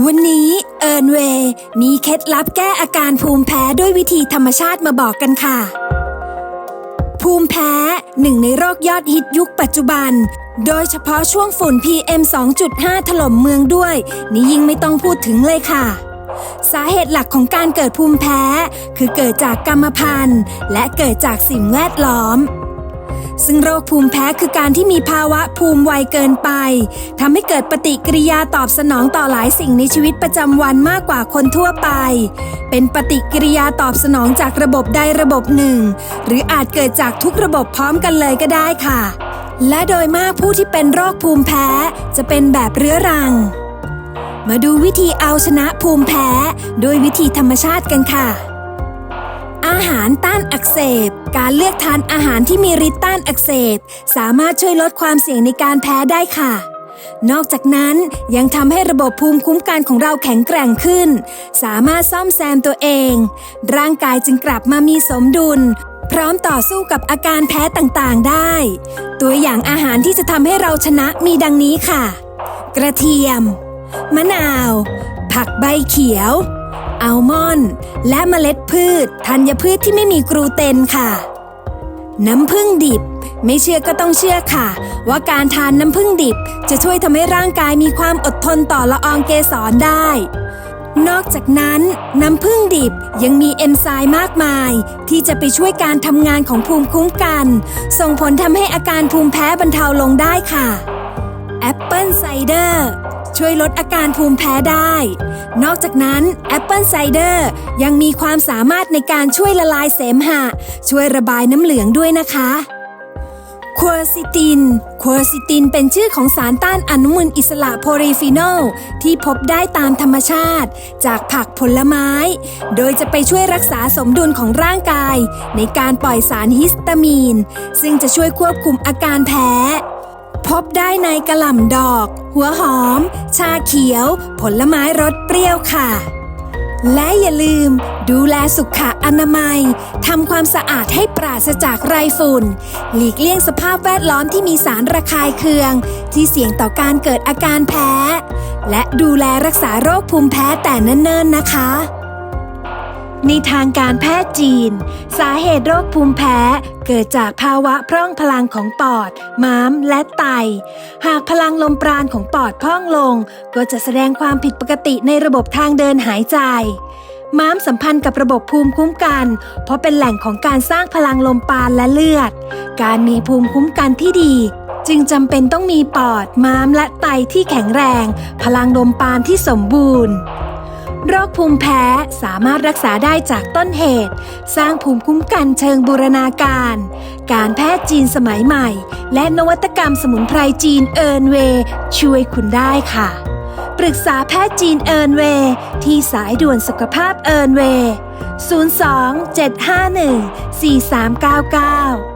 วันนี้เอิร์นเวย์มีเคล็ดลับแก้อาการภูมิแพ้ด้วยวิธีธรรมชาติมาบอกกันค่ะ ภูมิแพ้หนึ่งในโรคยอดฮิตยุคปัจจุบัน โดยเฉพาะช่วงฝุ่น PM 2.5 ถล่มเมืองด้วย นี่ยิ่งไม่ต้องพูดถึงเลยค่ะ สาเหตุหลักของการเกิดภูมิแพ้ คือเกิดจากกรรมพันธุ์ และเกิดจากสิ่งแวดล้อม ซึ่งโรคภูมิแพ้คือการที่มีภาวะภูมิไวเกินไปทำให้เกิดปฏิกิริยาตอบสนองต่อหลายสิ่งในชีวิตประจำวันมากกว่าคนทั่วไป เป็นปฏิกิริยาตอบสนองจากระบบใดระบบหนึ่ง หรืออาจเกิดจากทุกระบบพร้อมกันเลยก็ได้ค่ะ และโดยมากผู้ที่เป็นโรคภูมิแพ้จะเป็นแบบเรื้อรัง มาดูวิธีเอาชนะภูมิแพ้โดยวิธีธรรมชาติกันค่ะ อาหารต้านอักเสบ การเลือกทานอาหารที่มีฤทธิ์ต้านอักเสบ สามารถช่วยลดความเสี่ยงในการแพ้ได้ค่ะ นอกจากนั้นยังทำให้ระบบภูมิคุ้มกันของเราแข็งแกร่งขึ้น สามารถซ่อมแซมตัวเอง ร่างกายจึงกลับมามีสมดุล พร้อมต่อสู้กับอาการแพ้ต่างๆได้ ตัวอย่างอาหารที่จะทำให้เราชนะมีดังนี้ค่ะ กระเทียม มะนาว ผักใบเขียว อัลมอนด์และเมล็ดพืชธัญพืชที่ไม่มีกรูเตนค่ะ น้ำผึ้งดิบ ไม่เชื่อก็ต้องเชื่อค่ะ ว่าการทานน้ำผึ้งดิบ จะช่วยทำให้ร่างกายมีความอดทนต่อละอองเกสรได้ นอกจากนั้น น้ำผึ้งดิบยังมีเอนไซม์มากมาย ที่จะไปช่วยการทำงานของภูมิคุ้มกัน ส่งผลทำให้อาการภูมิแพ้บรรเทาลงได้ค่ะ แอปเปิลไซเดอร์ช่วยลดอาการภูมิแพ้ได้ นอกจากนั้นแอปเปิลไซเดอร์ยังมีความสามารถในการช่วยละลายเสมหะ ช่วยระบายน้ำเหลืองด้วยนะคะควอซิตินควอซิตินเป็นชื่อของสารต้านอนุมูลอิสระโพลีฟีนอลที่พบได้ตามธรรมชาติ จากผักผลไม้ โดยจะไปช่วยรักษาสมดุลของร่างกาย ในการปล่อยสารฮิสตามีน ซึ่งจะช่วยควบคุมอาการแพ้ บได้ในกระหล่ำดอก หัวหอม ชาเขียว ผลไม้รสเปรี้ยวค่ะ และอย่าลืม ดูแลสุขอนามัยทำความสะอาดให้ปราศจากไรฝุ่น หลีกเลี่ยงสภาพแวดล้อมที่มีสารระคายเคือง ที่เสี่ยงต่อการเกิดอาการแพ้ และดูแลรักษาโรคภูมิแพ้แต่เนิ่นๆนะคะ ในทางการแพทย์จีน สาเหตุโรคภูมิแพ้เกิดจากภาวะพร่องพลังของปอด ม้าม และไต หากพลังลมปราณของปอดพร่องลง ก็จะแสดงความผิดปกติในระบบทางเดินหายใจ ม้ามสัมพันธ์กับระบบภูมิคุ้มกัน เพราะเป็นแหล่งของการสร้างพลังลมปราณและเลือด การมีภูมิคุ้มกันที่ดี จึงจำเป็นต้องมีปอด ม้าม และไตที่แข็งแรง พลังลมปราณที่สมบูรณ์ โรคภูมิแพ้สามารถรักษาได้จากต้นเหตุ สร้างภูมิคุ้มกันเชิงบูรณาการ การแพทย์จีนสมัยใหม่ และนวัตกรรมสมุนไพรจีนเอิร์นเวย์ช่วยคุณได้ค่ะ ปรึกษาแพทย์จีนเอิร์นเวย์ที่สายด่วนสุขภาพเอิร์นเวย์02 751 4399